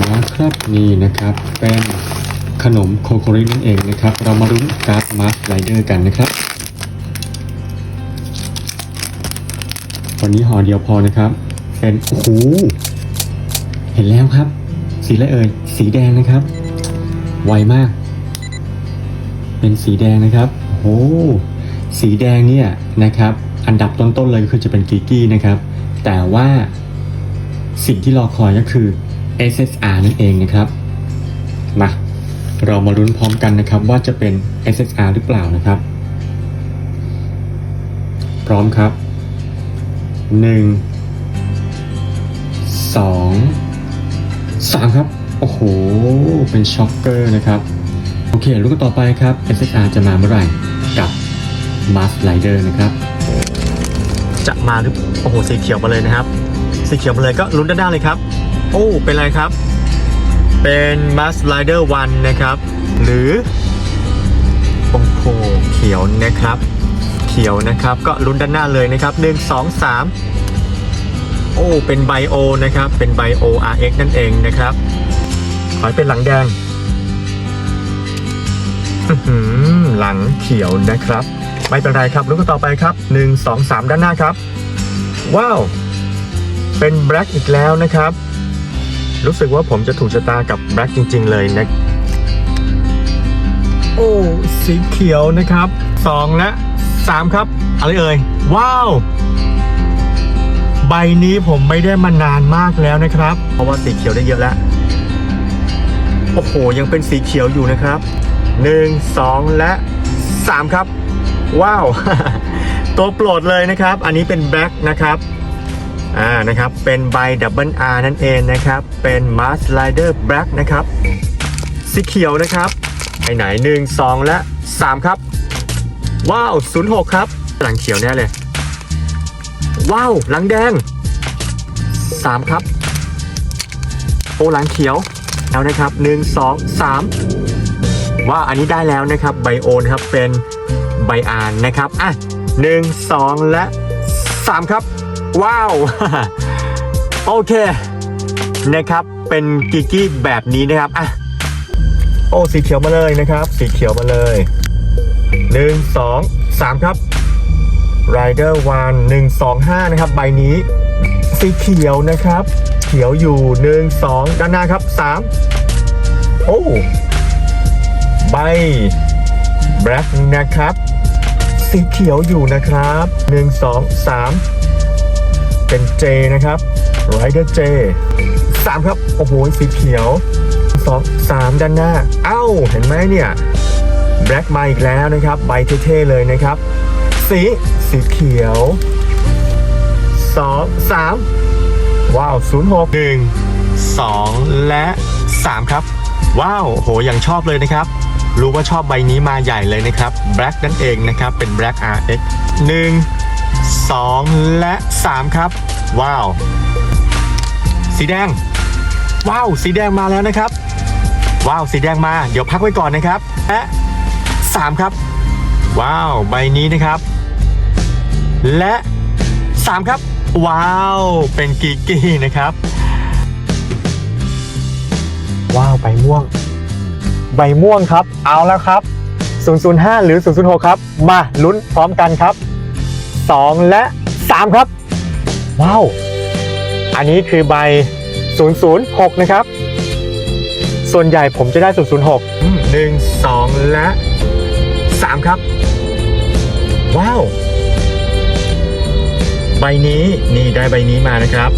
มาครับนี่นะครับ เป็นขนมโคโครินั่นเองนะครับ เรามาลุ้นการ์ดมาร์คไรเดอร์กันนะครับวันนี้ห่อเดียวพอนะครับ เป็นโอ้โหเห็นแล้วครับ สีอะไรเอ่ยสีแดงนะครับ ไวมาก เป็นสีแดงนะครับโอ้โหสีแดงเนี่ยนะครับ อันดับต้นๆเลยคือจะเป็นกิกกี้นะครับ แต่ว่าสิ่งที่รอคอยก็คือ SSR นั่นเองนะครับ มาเรามาลุ้นพร้อมกันนะครับว่าจะเป็น SSR หรือเปล่านะครับ พร้อมครับหนึ่งสองสามครับ โอ้โห เป็นช็อกเกอร์นะครับ โอเคลูกนต่อไปครับ SSR จะมาเมื่อไหร่กับ Mars Rider นะครับ จะมาหรือ โอ้โห สีเขียวมาเลยนะครับ สีเขียวมาเลยก็ลุ้นด้านหน้าเลยครับ โอ้ เป็นอะไรครับ เป็น m a s Rider 1 นะครับ หรือโอ้โหเขียวนะครับ เขียวนะครับ ก็ลุ้นด้านหน้าเลยนะครับ 1 2 3 โอ้ เป็นไบโอนะครับ เป็นไบโอ RX นั่นเองนะครับ ขอให้เป็นหลังแดงอื้อหือหลังเขียวนะครับ ไม่เป็นไรครับลุ้นกันต่อไปครับ 1 2 3 ด้านหน้าครับ ว้าว เป็นแบล็กอีกแล้วนะครับ รู้สึกว่าผมจะถูกชะตากับแบล็กจริง ๆ เลยนะ โอ้ สีเขียวนะครับ 2 และ 3 ครับ อะไรเอ่ย ว้าว ใบนี้ผมไม่ได้มานานมากแล้วนะครับ เพราะว่าสีเขียวได้เยอะแล้ว โอ้โห ยังเป็นสีเขียวอยู่นะครับ 1 2 และ 3 ครับ ว้าว ตัวโปรดเลยนะครับ อันนี้เป็นแบล็กนะครับ อ่านะครับ เป็นใบดับเบิลอาร์นั่นเองนะครับ เป็น Mars Rider Black นะครับ สีเขียวนะครับ ไปไหน1 2และ 3 ครับ ว้าว 06 ครับ หลังเขียวแน่เลย ว้าว หลังแดง 3 ครับ โอหลังเขียว แล้วนะครับ 1 2 3 ว่าอันนี้ได้แล้วนะครับไบโอนครับเป็นไบอานนะครับ อะหนึ่งสองและสามครับ ว้าว โอเคนะครับ เป็นกิกกี้แบบนี้นะครับอะโอ้สีเขียวมาเลยนะครับ สีเขียวมาเลยหนึ่งสองสามครับ Rider One หนึ่งสองห้านะครับ ใบนี้ สีเขียวนะครับ เขียวอยู่หนึ่งสองด้านหน้าครับสามโอ้ ใบแบล็กนะครับ สีเขียวอยู่นะครับ 1 2 3 เป็น J นะครับ Rider J 3 ครับ โอ้โห สีเขียว 2 3 ด้านหน้า เอ้า เห็นไหมเนี่ยแบล็กมาอีกแล้วนะครับ ใบเท่ๆเลยนะครับ สี สีเขียว 2 3 ว้าว 06 1 2 และ 3 ครับ ว้าว โหอยังชอบเลยนะครับ รู้ว่าชอบใบนี้มาใหญ่เลยนะครับ Black นั่นเองนะครับ เป็น Black RX 1 2 และ 3 ครับ ว้าว สีแดง ว้าว สีแดงมาแล้วนะครับ ว้าว สีแดงมา เดี๋ยวพักไว้ก่อนนะครับ และ 3 ครับ ว้าว ใบนี้นะครับ และ 3 ครับ ว้าว เป็นกิกกี้นะครับ ว้าว ใบม่วง ใบม่วงครับ เอาแล้วครับ 005 หรือ 006 ครับ มาลุ้นพร้อมกันครับ 2 และ 3 ครับ ว้าว อันนี้คือใบ 006 นะครับ ส่วนใหญ่ผมจะได้ 006อืมหนึ่งสองและ 3 ครับ ว้าว ใบนี้นี่ได้ใบนี้มานะครับ